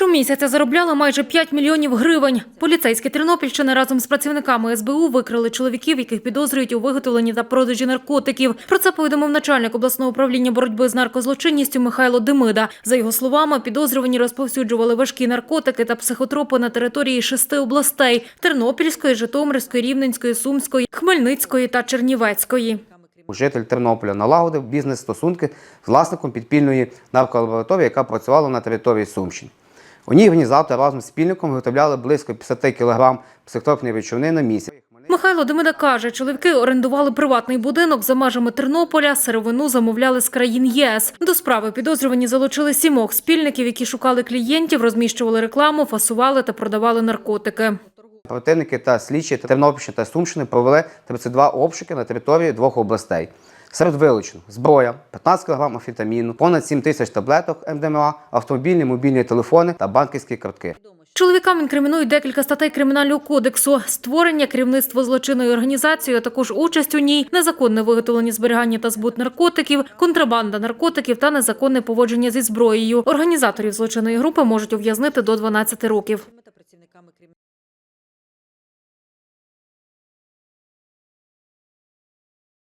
Щомісяця заробляли майже 5 мільйонів гривень. Поліцейські Тернопільщини разом з працівниками СБУ викрили чоловіків, яких підозрюють у виготовленні та продажі наркотиків. Про це повідомив начальник обласного управління боротьби з наркозлочинністю Михайло Демида. За його словами, підозрювані розповсюджували важкі наркотики та психотропи на території шести областей: Тернопільської, Житомирської, Рівненської, Сумської, Хмельницької та Чернівецької. Житель Тернополя налагодив бізнес-стосунки з власником підпільної нарколабораторії, яка працювала на території Сумщини. У ній організатор разом з спільником виготовляли близько 50 кг психотропної речовини на місяць. Михайло Демида каже, чоловіки орендували приватний будинок за межами Тернополя, сировину замовляли з країн ЄС. До справи підозрювані залучили сімох спільників, які шукали клієнтів, розміщували рекламу, фасували та продавали наркотики. Противники та слідчі Тернопільщини та Сумщини провели 32 обшуки на території двох областей. Серед вилучено зброя, 15 кг амфетаміну, понад 7 тисяч таблеток МДМА, автомобільні, мобільні телефони та банківські картки. Чоловікам інкримінують декілька статей кримінального кодексу: створення, керівництво злочинною організацією, а також участь у ній, незаконне виготовлення, зберігання та збут наркотиків, контрабанда наркотиків та незаконне поводження зі зброєю. Організаторів злочинної групи можуть ув'язнити до 12 років.